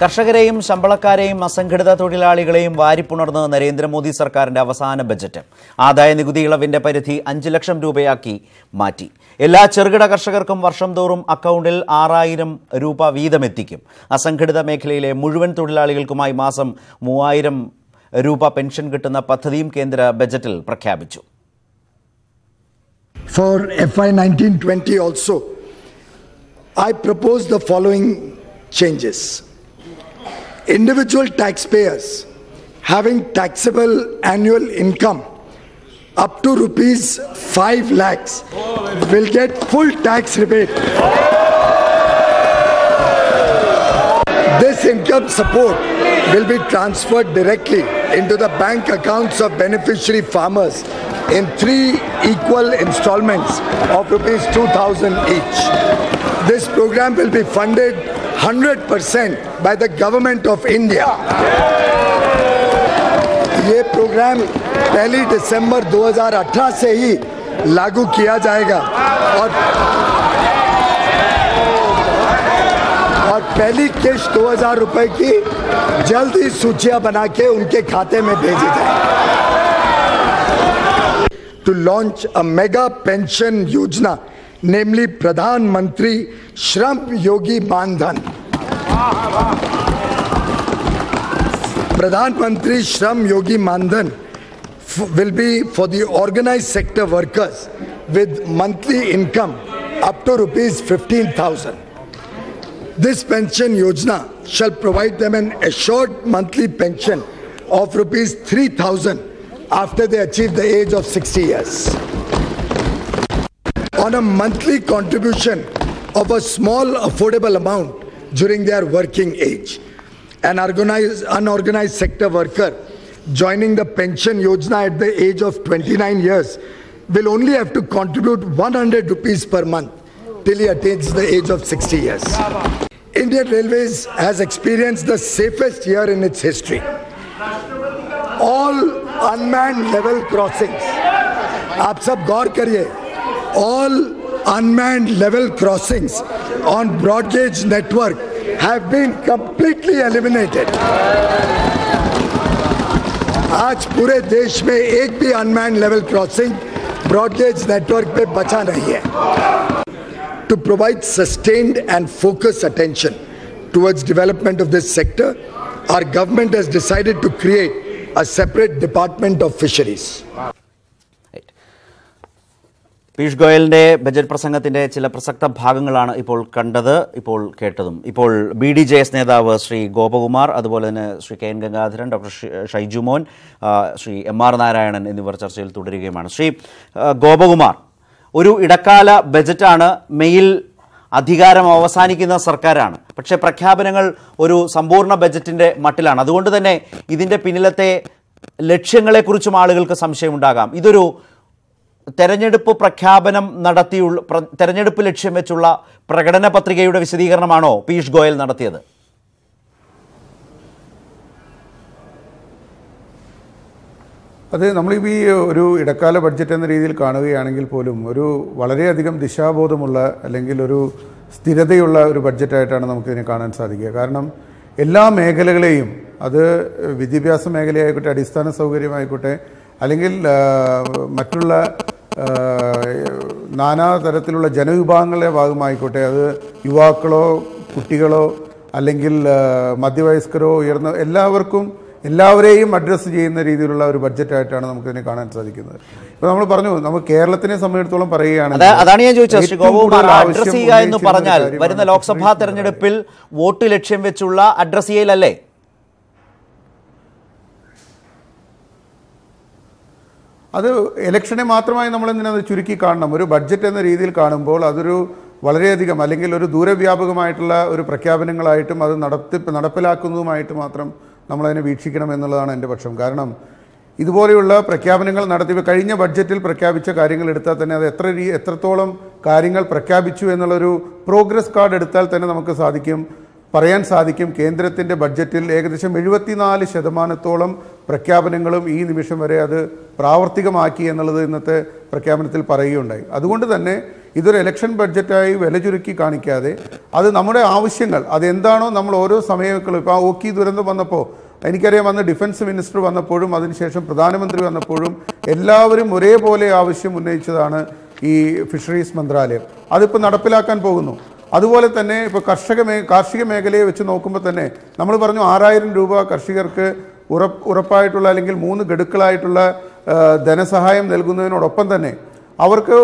കർഷകരെയും ശമ്പളക്കാരെയും അസംഘടിത തൊഴിലാളികളെയും വാരിപ്പുണർന്ന് നരേന്ദ്രമോദി സർക്കാരിന്റെ അവസാന ബജറ്റ്. ആദായ നികുതി ഇളവിന്റെ പരിധി അഞ്ച് ലക്ഷം രൂപയാക്കി മാറ്റി. എല്ലാ ചെറുകിട കർഷകർക്കും വർഷം തോറും അക്കൗണ്ടിൽ ആറായിരം രൂപ വീതമെത്തിക്കും. അസംഘടിത മേഖലയിലെ മുഴുവൻ തൊഴിലാളികൾക്കുമായി മാസം മൂവായിരം രൂപ പെൻഷൻ കിട്ടുന്ന പദ്ധതിയും കേന്ദ്ര ബജറ്റിൽ പ്രഖ്യാപിച്ചു. For FY 1920 also I propose the following changes. Individual taxpayers having taxable annual income up to rupees 5 lakhs will get full tax rebate. This income support will be transferred directly into the bank accounts of beneficiary farmers in three equal installments of rupees 2000 each. This program will be funded 100% by the government of India. ये programme पहली दिसंबर 2018 से ही लागू किया जाएगा और और पहली किश्त 2000 रुपए की जल्द ही सूचिया बना के उनके खाते में भेजी जाए। To launch a mega pension yojana namely Pradhan Mantri Shram Yogi Maandhan. प्रधानमंत्री Shram Yogi Maandhan will be for the organised sector workers with monthly income up to rupees fifteen thousand this pension yojana shall provide them an assured monthly pension of rupees 3000 after they achieve the age of 60 years. On a monthly contribution of a small affordable amount during their working age, an organized, unorganized sector worker joining the pension yojana at the age of 29 years will only have to contribute 100 rupees per month till he attains the age of 60 years. Indian Railways has experienced the safest year in its history. All unmanned level crossings, आप सब गौर करिए all unmanned level crossings on broad gauge network have been completely eliminated. आज पूरे देश में एक भी unmanned level crossing broad gauge network पे बचा नहीं है to provide sustained and focused attention towards development of this sector, our government has decided to create a separate department of fisheries. Piyush ഗോയലിന്റെ budget പ്രസംഗത്തിന്റെ ചില പ്രസക്ത ഭാഗങ്ങളാണ് ഇപ്പോൾ കണ്ടത് ഇപ്പോൾ കേട്ടതും. ഇപ്പോൾ ബി ഡി ജെ എസ് നേതാവ് ശ്രീ ഗോപകുമാർ അതുപോലെ തന്നെ Shri K N Gangadharan doctor Shaiju Mon Shri M R Narayanan എന്നിവർ ചർച്ചയിൽ തുടരുകയുമാണ്. ശ്രീ ഗോപകുമാർ ഒരു ഇടക്കാല ബജറ്റാണ് മെയിൽ അധികാരം അവസാനിക്കുന്ന സർക്കാരാണ്. പക്ഷേ പ്രഖ്യാപനങ്ങൾ ഒരു സമ്പൂർണ ബജറ്റിന്റെ മട്ടിലാണ്. അതുകൊണ്ട് തന്നെ ഇതിന്റെ പിന്നിലത്തെ ലക്ഷ്യങ്ങളെക്കുറിച്ചും ആളുകൾക്ക് സംശയമുണ്ടാകാം. ഇതൊരു തെരഞ്ഞെടുപ്പ് പ്രഖ്യാപനം നടത്തിയുള്ള തെരഞ്ഞെടുപ്പ് ലക്ഷ്യം വെച്ചുള്ള പ്രകടന പത്രികയുടെ വിശദീകരണമാണോ പീയൂഷ് ഗോയൽ നടത്തിയത്? അത് നമ്മളിപ്പോൾ ഈ ഒരു ഇടക്കാല ബഡ്ജറ്റ് എന്ന രീതിയിൽ കാണുകയാണെങ്കിൽ പോലും ഒരു വളരെയധികം ദിശാബോധമുള്ള അല്ലെങ്കിൽ ഒരു സ്ഥിരതയുള്ള ഒരു ബഡ്ജറ്റായിട്ടാണ് നമുക്കിതിനെ കാണാൻ സാധിക്കുക. കാരണം എല്ലാ മേഖലകളെയും അത് വിദ്യാഭ്യാസ മേഖലയായിക്കോട്ടെ അടിസ്ഥാന സൗകര്യമായിക്കോട്ടെ അല്ലെങ്കിൽ മറ്റുള്ള നാനാ തരത്തിലുള്ള ജനവിഭാഗങ്ങളുടെ ഭാഗമായിക്കോട്ടെ അത് യുവാക്കളോ കുട്ടികളോ അല്ലെങ്കിൽ മധ്യവയസ്കരോ ഉയർന്ന എല്ലാവർക്കും എല്ലാവരെയും അഡ്രസ്സ് ചെയ്യുന്ന രീതിയിലുള്ള ഒരു ബഡ്ജറ്റായിട്ടാണ് നമുക്കിതിനെ കാണാൻ സാധിക്കുന്നത്. ഇപ്പൊ നമ്മൾ പറഞ്ഞു നമ്മൾ കേരളത്തിനെ സംബന്ധിച്ചിടത്തോളം പറയുകയാണ് അതാണ് ഞാൻ ചോദിച്ചത്. എന്ന് പറഞ്ഞാൽ വരുന്ന ലോക്സഭാ തെരഞ്ഞെടുപ്പിൽ വോട്ട് ലക്ഷ്യം വെച്ചുള്ള അഡ്രസ് ചെയ്യലല്ലേ? അത് ഇലക്ഷനെ മാത്രമായി നമ്മൾ എന്തിനാ ചുരുക്കി കാണണം? ഒരു ബഡ്ജറ്റ് എന്ന രീതിയിൽ കാണുമ്പോൾ അതൊരു വളരെയധികം അല്ലെങ്കിൽ ഒരു ദൂരവ്യാപകമായിട്ടുള്ള ഒരു പ്രഖ്യാപനങ്ങളായിട്ടും അത് നടത്തി നടപ്പിലാക്കുന്നതുമായിട്ട് മാത്രം നമ്മളതിനെ വീക്ഷിക്കണം എന്നുള്ളതാണ് എന്റെ പക്ഷം. കാരണം ഇതുപോലെയുള്ള പ്രഖ്യാപനങ്ങൾ നടത്തി കഴിഞ്ഞ ബഡ്ജറ്റിൽ പ്രഖ്യാപിച്ച കാര്യങ്ങൾ എടുത്താൽ തന്നെ അത് എത്ര രീ എത്രത്തോളം കാര്യങ്ങൾ പ്രഖ്യാപിച്ചു എന്നുള്ളൊരു പ്രോഗ്രസ് കാർഡ് എടുത്താൽ തന്നെ നമുക്ക് സാധിക്കും. പറയാൻ സാധിക്കും കേന്ദ്രത്തിന്റെ ബഡ്ജറ്റിൽ ഏകദേശം എഴുപത്തിനാല് ശതമാനത്തോളം പ്രഖ്യാപനങ്ങളും ഈ നിമിഷം വരെ അത് പ്രാവർത്തികമാക്കി എന്നുള്ളത് ഇന്നത്തെ പ്രഖ്യാപനത്തിൽ പറയുകയുണ്ടായി. അതുകൊണ്ട് തന്നെ ഇതൊരു ഇലക്ഷൻ ബഡ്ജറ്റായി വില ചുരുക്കി കാണിക്കാതെ അത് നമ്മുടെ ആവശ്യങ്ങൾ അതെന്താണോ നമ്മൾ ഓരോ സമയങ്ങളും ഇപ്പോൾ ആ ഓക്കി ദുരന്തം വന്നപ്പോൾ എനിക്കറിയാം അന്ന് ഡിഫൻസ് മിനിസ്റ്റർ വന്നപ്പോഴും അതിനുശേഷം പ്രധാനമന്ത്രി വന്നപ്പോഴും എല്ലാവരും ഒരേപോലെ ആവശ്യം ഉന്നയിച്ചതാണ് ഈ ഫിഷറീസ് മന്ത്രാലയം. അതിപ്പോൾ നടപ്പിലാക്കാൻ പോകുന്നു. അതുപോലെ തന്നെ ഇപ്പോൾ കർഷക മേ കാർഷിക മേഖലയെ വെച്ച് നോക്കുമ്പോൾ തന്നെ നമ്മൾ പറഞ്ഞു ആറായിരം രൂപ കർഷകർക്ക് ഉറപ്പ് ഉറപ്പായിട്ടുള്ള അല്ലെങ്കിൽ മൂന്ന് ഗഡുക്കളായിട്ടുള്ള ധനസഹായം നൽകുന്നതിനോടൊപ്പം തന്നെ അവർക്ക്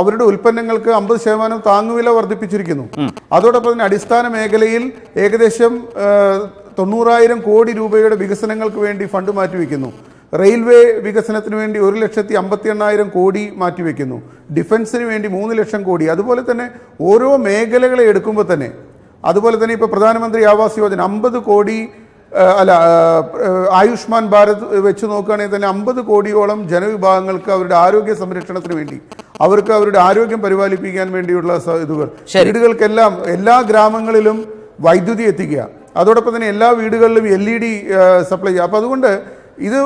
അവരുടെ ഉൽപ്പന്നങ്ങൾക്ക് അമ്പത് ശതമാനം താങ്ങുവില വർദ്ധിപ്പിച്ചിരിക്കുന്നു. അതോടൊപ്പം തന്നെ അടിസ്ഥാന മേഖലയിൽ ഏകദേശം തൊണ്ണൂറായിരം കോടി രൂപയുടെ വികസനങ്ങൾക്ക് വേണ്ടി ഫണ്ട് മാറ്റിവെക്കുന്നു. റെയിൽവേ വികസനത്തിന് വേണ്ടി ഒരു ലക്ഷത്തി അമ്പത്തി എണ്ണായിരം കോടി മാറ്റിവെക്കുന്നു. ഡിഫൻസിന് വേണ്ടി മൂന്ന് ലക്ഷം കോടി. അതുപോലെ തന്നെ ഓരോ മേഖലകളെ എടുക്കുമ്പോൾ തന്നെ അതുപോലെ തന്നെ ഇപ്പോൾ പ്രധാനമന്ത്രി ആവാസ് യോജന അമ്പത് കോടി അല്ല ആയുഷ്മാൻ ഭാരത് വെച്ച് നോക്കുകയാണെങ്കിൽ തന്നെ അമ്പത് കോടിയോളം ജനവിഭാഗങ്ങൾക്ക് അവരുടെ ആരോഗ്യ സംരക്ഷണത്തിന് വേണ്ടി അവർക്ക് അവരുടെ ആരോഗ്യം പരിപാലിപ്പിക്കാൻ വേണ്ടിയുള്ള ഇതുകൾ. വീടുകൾക്കെല്ലാം എല്ലാ ഗ്രാമങ്ങളിലും വൈദ്യുതി എത്തിക്കുക. അതോടൊപ്പം തന്നെ എല്ലാ വീടുകളിലും എൽ ഇ ഡി സപ്ലൈ ചെയ്യുക. അപ്പോൾ അതുകൊണ്ട് ഇത്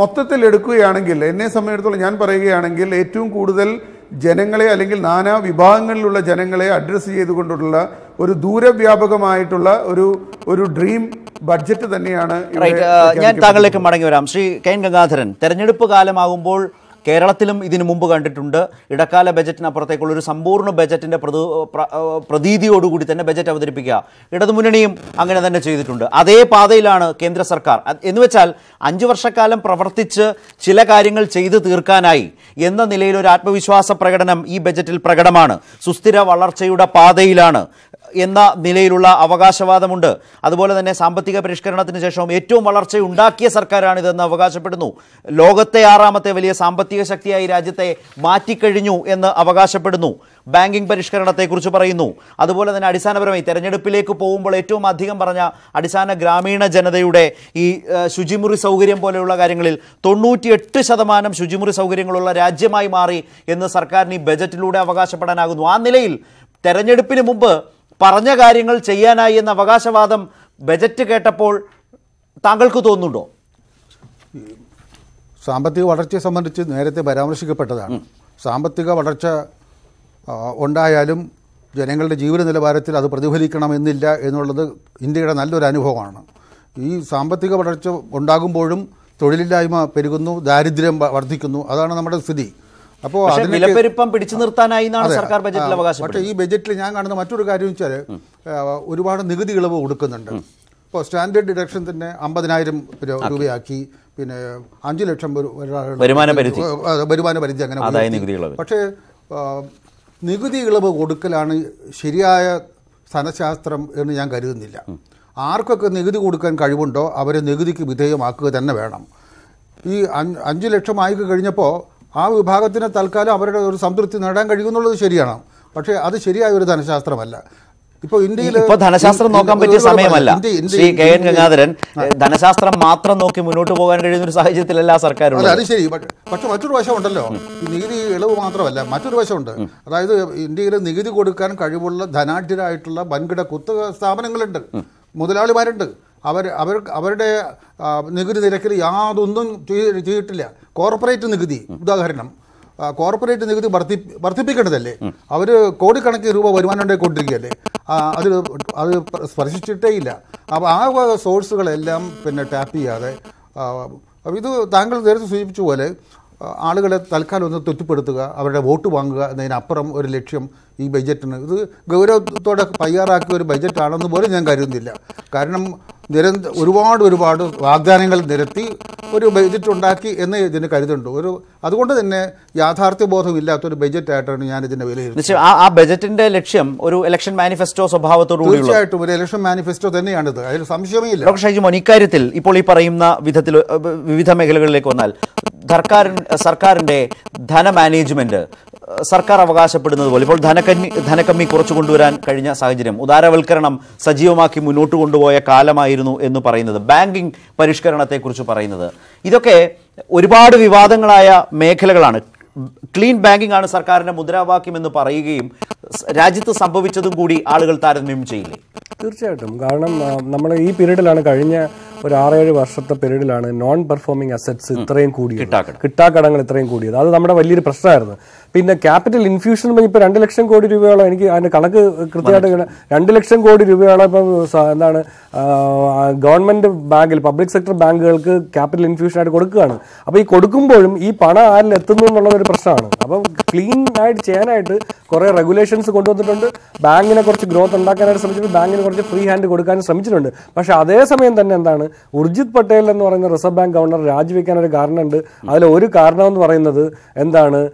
മൊത്തത്തിൽ എടുക്കുകയാണെങ്കിൽ എന്നെ സംബന്ധിച്ചിടത്തോളം ഞാൻ പറയുകയാണെങ്കിൽ ഏറ്റവും കൂടുതൽ ജനങ്ങളെ അല്ലെങ്കിൽ നാനാ വിഭാഗങ്ങളിലുള്ള ജനങ്ങളെ അഡ്രസ്സ് ചെയ്തുകൊണ്ടുള്ള ഒരു ദൂരവ്യാപകമായിട്ടുള്ള ഒരു ഒരു ഡ്രീം ബഡ്ജറ്റ് തന്നെയാണ് ഞാൻ. താങ്കളിലേക്ക് മടങ്ങി വരാം ശ്രീ കെ എൻ ഗംഗാധരൻ തെരഞ്ഞെടുപ്പ് കാലമാകുമ്പോൾ കേരളത്തിലും ഇതിനു മുമ്പ് കണ്ടിട്ടുണ്ട്. ഇടക്കാല ബജറ്റിനപ്പുറത്തേക്കുള്ള ഒരു സമ്പൂർണ ബജറ്റിന്റെ പ്രതു പ്ര- പ്രതീതിയോടുകൂടി തന്നെ ബജറ്റ് അവതരിപ്പിക്കുക. ഇടതുമുന്നണിയും അങ്ങനെ തന്നെ ചെയ്തിട്ടുണ്ട്. അതേ പാതയിലാണ് കേന്ദ്ര സർക്കാർ. എന്നുവെച്ചാൽ എന്ന് വെച്ചാൽ അഞ്ചു വർഷക്കാലം പ്രവർത്തിച്ച് ചില കാര്യങ്ങൾ ചെയ്തു തീർക്കാനായി എന്ന നിലയിൽ ഒരു ആത്മവിശ്വാസ പ്രകടനം ഈ ബജറ്റിൽ പ്രകടമാണ്. സുസ്ഥിര വളർച്ചയുടെ പാതയിലാണ്. എന്ന നിലയിലുള്ള അവകാശവാദമുണ്ട്. അതുപോലെ തന്നെ സാമ്പത്തിക പരിഷ്കരണത്തിന് ശേഷം ഏറ്റവും വളർച്ച ഉണ്ടാക്കിയ സർക്കാരാണിതെന്ന് അവകാശപ്പെടുന്നു. ലോകത്തെ ആറാമത്തെ വലിയ സാമ്പത്തിക ശക്തിയായി രാജ്യത്തെ മാറ്റിക്കഴിഞ്ഞു എന്ന് അവകാശപ്പെടുന്നു. ബാങ്കിംഗ് പരിഷ്കരണത്തെക്കുറിച്ച് പറയുന്നു. അതുപോലെ തന്നെ അടിസ്ഥാനപരമായി തെരഞ്ഞെടുപ്പിലേക്ക് പോകുമ്പോൾ ഏറ്റവും അധികം പറഞ്ഞ അടിസ്ഥാന ഗ്രാമീണ ജനതയുടെ ഈ ശുചിമുറി സൗകര്യം പോലെയുള്ള കാര്യങ്ങളിൽ തൊണ്ണൂറ്റിയെട്ട് ശതമാനം ശുചിമുറി സൗകര്യങ്ങളുള്ള രാജ്യമായി മാറി എന്ന് സർക്കാരിന് ഈ ബജറ്റിലൂടെ അവകാശപ്പെടാനാകുന്നു. ആ നിലയിൽ തെരഞ്ഞെടുപ്പിന് മുമ്പ് പറഞ്ഞ കാര്യങ്ങൾ ചെയ്യാനായി എന്ന അവകാശവാദം ബജറ്റ് കേട്ടപ്പോൾ താങ്കൾക്ക് തോന്നുന്നുണ്ടോ? സാമ്പത്തിക വളർച്ചയെ സംബന്ധിച്ച് നേരത്തെ പരാമർശിക്കപ്പെട്ടതാണ്. സാമ്പത്തിക വളർച്ച ഉണ്ടായാലും ജനങ്ങളുടെ ജീവിത നിലവാരത്തിൽ അത് പ്രതിഫലിക്കണമെന്നില്ല എന്നുള്ളത് ഇന്ത്യയുടെ നല്ലൊരു അനുഭവമാണ്. ഈ സാമ്പത്തിക വളർച്ച ഉണ്ടാകുമ്പോഴും തൊഴിലില്ലായ്മ പെരുകുന്നു ദാരിദ്ര്യം വർദ്ധിക്കുന്നു. അതാണ് നമ്മുടെ സ്ഥിതി. അപ്പോൾ വിലപ്പെരുപ്പം പിടിച്ചു നിർത്താനായി. സർക്കാർ ബജറ്റിൽ അവകാശം പക്ഷേ ഈ ബജറ്റിൽ ഞാൻ കാണുന്ന മറ്റൊരു കാര്യം വെച്ചാൽ ഒരുപാട് നികുതി ഇളവ് കൊടുക്കുന്നുണ്ട്. ഇപ്പോൾ സ്റ്റാൻഡേർഡ് ഡിഡക്ഷൻ തന്നെ അമ്പതിനായിരം രൂപയാക്കി. പിന്നെ അഞ്ചു ലക്ഷം വരുമാന പരിധി. വരുമാന പരിധി അങ്ങനെ. പക്ഷേ നികുതി ഇളവ് കൊടുക്കലാണ് ശരിയായ ധനശാസ്ത്രം എന്ന് ഞാൻ കരുതുന്നില്ല. ആർക്കൊക്കെ നികുതി കൊടുക്കാൻ കഴിവുണ്ടോ അവരെ നികുതിക്ക് വിധേയമാക്കുക തന്നെ വേണം. ഈ അഞ്ച് ലക്ഷം ആയി കഴിഞ്ഞപ്പോൾ ആ വിഭാഗത്തിന് തൽക്കാലം അവരുടെ ഒരു സംതൃപ്തി നേടാൻ കഴിയുമെന്നുള്ളത് ശരിയാണ്. പക്ഷേ അത് ശരിയായ ഒരു ധനശാസ്ത്രമല്ല. ഇപ്പോൾ ഇന്ത്യയിൽ ഇപ്പോൾ ധനശാസ്ത്രം നോക്കാൻ പറ്റിയ സമയമല്ല. ശ്രീ കെ എൻ ഗംഗാധരൻ ധനശാസ്ത്രം മാത്രം നോക്കി മുന്നോട്ട് പോകാൻ കഴിയുന്ന ഒരു സാഹചര്യത്തിലല്ല സർക്കാർ അത് ശരി. പക്ഷെ മറ്റൊരു വശമുണ്ടല്ലോ. നികുതി ഇളവ് മാത്രമല്ല മറ്റൊരു വശമുണ്ട്. അതായത് ഇന്ത്യയിൽ നികുതി കൊടുക്കാൻ കഴിവുള്ള ധനാഢ്യരായിട്ടുള്ള വൻകിട കുത്തക സ്ഥാപനങ്ങളുണ്ട്. മുതലാളിമാരുണ്ട്. അവർ അവർ അവരുടെ നികുതി നിരക്കിൽ യാതൊന്നും ചെയ്തിട്ടില്ല കോർപ്പറേറ്റ് നികുതി ഉദാഹരണം. കോർപ്പറേറ്റ് നികുതി വർദ്ധി വർദ്ധിപ്പിക്കേണ്ടതല്ലേ? അവർ കോടിക്കണക്കിന് രൂപ വരുമാനം ഉണ്ടായിക്കൊണ്ടിരിക്കുകയല്ലേ അത് അത് സ്പർശിച്ചിട്ടേ ഇല്ല. അപ്പോൾ ആ സോഴ്സുകളെല്ലാം പിന്നെ ടാപ്പ് ചെയ്യാതെ ഇത് താങ്കൾ നേരത്തെ സൂചിപ്പിച്ച പോലെ ആളുകളെ തൽക്കാലം ഒന്ന് തെറ്റിപ്പെടുത്തുക അവരുടെ വോട്ട് വാങ്ങുക എന്നതിനപ്പുറം ഒരു ലക്ഷ്യം ഈ ബജറ്റിന്. ഇത് ഗൗരവത്തോടെ തയ്യാറാക്കിയ ഒരു ബജറ്റാണെന്ന് പോലും ഞാൻ കരുതുന്നില്ല. കാരണം നിരന്ത ഒരുപാട് ഒരുപാട് വാഗ്ദാനങ്ങൾ നിരത്തി ഒരു ബജറ്റ് ഉണ്ടാക്കി എന്ന് ഇതിന് കരുതുന്നുണ്ട്. ഒരു അതുകൊണ്ട് തന്നെ യാഥാർത്ഥ്യ ബോധം ഇല്ലാത്തൊരു ബജറ്റായിട്ടാണ് ഞാൻ ഇതിനെ വിലയിരുത്തുന്നത്. ആ ബജറ്റിന്റെ ലക്ഷ്യം ഒരു ഇലക്ഷൻ മാനിഫെസ്റ്റോ സ്വഭാവത്തോടു തീർച്ചയായിട്ടും ഒരു ഇലക്ഷൻ മാനിഫെസ്റ്റോ തന്നെയാണിത്. അതിൽ സംശയമേ ഇല്ല ഡോക്ടർ ഷൈജുമോൻ ഇക്കാര്യത്തിൽ ഇപ്പോൾ ഈ പറയുന്ന വിധത്തിൽ വിവിധ മേഖലകളിലേക്ക് വന്നാൽ സർക്കാർ സർക്കാരിന്റെ ധന മാനേജ്മെന്റ് സർക്കാർ അവകാശപ്പെടുന്നത് പോലെ ഇപ്പോൾ ധനക്കന്നി ധനക്കമ്മി കുറച്ചു കൊണ്ടുവരാൻ കഴിഞ്ഞ സാഹചര്യം ഉദാരവൽക്കരണം സജീവമാക്കി മുന്നോട്ട് കൊണ്ടുപോയ കാലമായിരുന്നു എന്ന് പറയുന്നത്. ബാങ്കിംഗ് പരിഷ്കരണത്തെക്കുറിച്ച് പറയുന്നത്. ഇതൊക്കെ ഒരുപാട് വിവാദങ്ങളായ മേഖലകളാണ്. ക്ലീൻ ബാങ്കിംഗ് ആണ് സർക്കാരിന്റെ മുദ്രാവാക്യം എന്ന് പറയുകയും രാജ്യത്ത് സംഭവിച്ചതും കൂടി ആളുകൾ താരതമ്യം ചെയ്യില്ലേ? തീർച്ചയായിട്ടും. കാരണം നമ്മൾ ഈ പീരീഡിലാണ് കഴിഞ്ഞ ഒരു ആറേഴ് വർഷത്തെ പീരീഡിലാണ് നോൺ പെർഫോമിംഗ് അസറ്റ്സ് ഇത്രയും കൂടിയത്. കിട്ടാക്കടം. കിട്ടാക്കടങ്ങൾ ഇത്രയും കൂടിയത്. അത് നമ്മുടെ വലിയൊരു പ്രശ്നമായിരുന്നു. പിന്നെ ക്യാപിറ്റൽ ഇൻഫ്യൂഷൻ ഇപ്പോൾ രണ്ട് ലക്ഷം കോടി രൂപയോളം എനിക്ക് അതിന്റെ കണക്ക് കൃത്യമായിട്ട് രണ്ട് ലക്ഷം കോടി രൂപയോളം ഇപ്പം എന്താണ് ഗവൺമെന്റ് ബാങ്കിൽ പബ്ലിക് സെക്ടർ ബാങ്കുകൾക്ക് ക്യാപിറ്റൽ ഇൻഫ്യൂഷൻ ആയിട്ട് കൊടുക്കുകയാണ്. അപ്പോൾ ഈ കൊടുക്കുമ്പോഴും ഈ പണം ആരിൽ എത്തുന്നു എന്നുള്ളത് ഒരു പ്രശ്നമാണ്. അപ്പം ക്ലീൻ ആയിട്ട് ചെയ്യാനായിട്ട് കുറെ റെഗുലേഷൻസ് കൊണ്ടുവന്നിട്ടുണ്ട്. ബാങ്കിനെ കുറച്ച് ഗ്രോത്ത് ഉണ്ടാക്കാനായിട്ട് ശ്രമിച്ചിട്ടുണ്ട്. ബാങ്കിന് കുറച്ച് ഫ്രീ ഹാൻഡ് കൊടുക്കാനും ശ്രമിച്ചിട്ടുണ്ട്. പക്ഷേ അതേസമയം തന്നെ എന്താണ്? ഉർജിത് പട്ടേൽ എന്ന് പറയുന്ന റിസർവ് ബാങ്ക് ഗവർണർ രാജിവെക്കാൻ ഒരു കാരണമുണ്ട്. അതിൽ ഒരു കാരണം എന്ന് പറയുന്നത് എന്താണ്?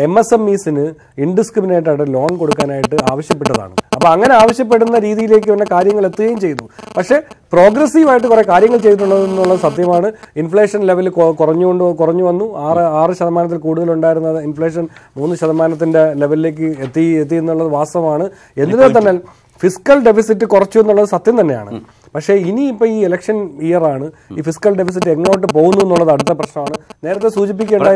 എം എസ് എം ഇസിന് ഇൻഡിസ്ക്രിമിനേറ്റ് ആയിട്ട് ലോൺ കൊടുക്കാനായിട്ട് ആവശ്യപ്പെട്ടതാണ്. അപ്പൊ അങ്ങനെ ആവശ്യപ്പെടുന്ന രീതിയിലേക്ക് തന്നെ കാര്യങ്ങൾ എത്തുകയും ചെയ്തു. പക്ഷേ പ്രോഗ്രസീവ് ആയിട്ട് കുറെ കാര്യങ്ങൾ ചെയ്തിട്ടുള്ളത് എന്നുള്ളത് സത്യമാണ്. ഇൻഫ്ലേഷൻ ലെവൽ കുറഞ്ഞുകൊണ്ട് കുറഞ്ഞു വന്നു. ആറ് ആറ് ശതമാനത്തിൽ കൂടുതലുണ്ടായിരുന്ന ഇൻഫ്ലേഷൻ മൂന്ന് ശതമാനത്തിന്റെ ലെവലിലേക്ക് എത്തി എത്തി എന്നുള്ളത് വാസ്തവമാണ് എന്നിരുന്നാൽ തന്നെ ഫിസിക്കൽ ഡെഫിസിറ്റ് കുറച്ചു എന്നുള്ളത് സത്യം തന്നെയാണ്. പക്ഷേ ഇനി ഇപ്പൊ ഈ ഇലക്ഷൻ ഇയർ ആണ്. ഈ ഫിസിക്കൽ ഡെഫിസിറ്റ് എങ്ങോട്ട് പോകുന്നു എന്നുള്ളത് അടുത്ത പ്രശ്നമാണ്. നേരത്തെ സൂചിപ്പിക്കേണ്ട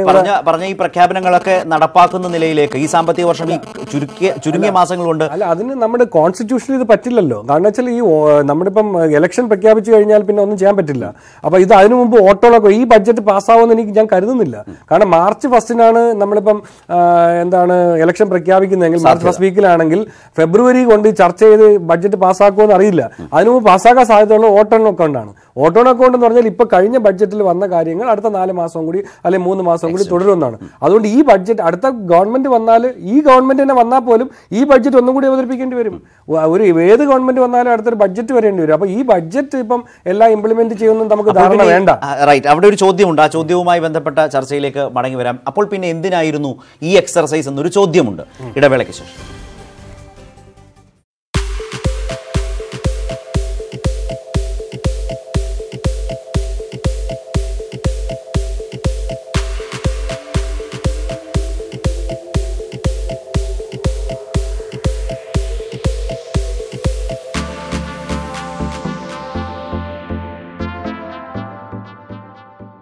പറഞ്ഞ ഈ പ്രഖ്യാപനങ്ങളൊക്കെ നടപ്പാക്കുന്ന നിലയിലേക്ക് ഈ സാമ്പത്തിക വർഷം ഈ ചുരുക്കിയ ചുരുങ്ങിയ മാസങ്ങളുണ്ട്. കൊണ്ട് അല്ല അതിന് നമ്മുടെ കോൺസ്റ്റിറ്റ്യൂഷനിൽ ഇത് പറ്റില്ലല്ലോ. കാരണം വെച്ചാൽ ഈ നമ്മുടെ നമ്മളിപ്പം ഇലക്ഷൻ പ്രഖ്യാപിച്ചു കഴിഞ്ഞാൽ പിന്നെ ഒന്നും ചെയ്യാൻ പറ്റില്ല. അപ്പൊ ഇത് അതിനു മുമ്പ് ഓട്ടോളൊക്കെ ഈ ബഡ്ജറ്റ് പാസ്സാവുമെന്ന് എനിക്ക് ഞാൻ കരുതുന്നില്ല. കാരണം മാർച്ച് ഫസ്റ്റിനാണ് നമ്മളിപ്പം എന്താണ് ഇലക്ഷൻ പ്രഖ്യാപിക്കുന്നതെങ്കിൽ മാർച്ച് ഫസ്റ്റ് വീക്കിലാണെങ്കിൽ ഫെബ്രുവരി കൊണ്ട് ചർച്ച ചെയ്ത് ബഡ്ജറ്റ് പാസ്സാക്കുമെന്ന് അറിയില്ല. അതിനു മുമ്പ് പാസ്സാക്കാൻ സാധ്യതയുള്ള ഓട്ടോൺ അക്കൗണ്ടാണ്. ഓട്ടോൺ അക്കൗണ്ട് എന്ന് പറഞ്ഞാൽ ഇപ്പൊ കഴിഞ്ഞ ബഡ്ജറ്റിൽ വന്ന കാര്യങ്ങൾ അടുത്ത നാല് മാസം കൂടി അല്ലെങ്കിൽ മൂന്ന് മാസം കൂടി തുടരുമെന്നാണ് അതുകൊണ്ട് ഈ ബഡ്ജറ്റ് അടുത്ത ഗവൺമെന്റ് വന്നാൽ ഈ ഗവൺമെന്റ് തന്നെ വന്നാൽ പോലും ഈ ബഡ്ജറ്റ് ഒന്നും കൂടി അവതരിപ്പിക്കേണ്ടി വരും. ഒരു ഏത് ഗവൺമെന്റ് വന്നാലും അടുത്തൊരു ബഡ്ജറ്റ് വരേണ്ടി വരും. അപ്പോൾ ഈ ബഡ്ജറ്റ് ഇപ്പം എല്ലാം ഇംപ്ലിമെന്റ് ചെയ്യുമെന്ന് നമുക്ക് ധാരണ വേണ്ട. റൈറ്റ് അവിടെ ഒരു ചോദ്യമുണ്ട്. ആ ചോദ്യവുമായി ബന്ധപ്പെട്ട ചർച്ചയിലേക്ക് മടങ്ങി വരാം. അപ്പോൾ പിന്നെ എന്തിനായിരുന്നു ഈ എക്സർസൈസ് എന്നൊരു ചോദ്യമുണ്ട്. ഇടവേളയ്ക്ക് ശേഷം.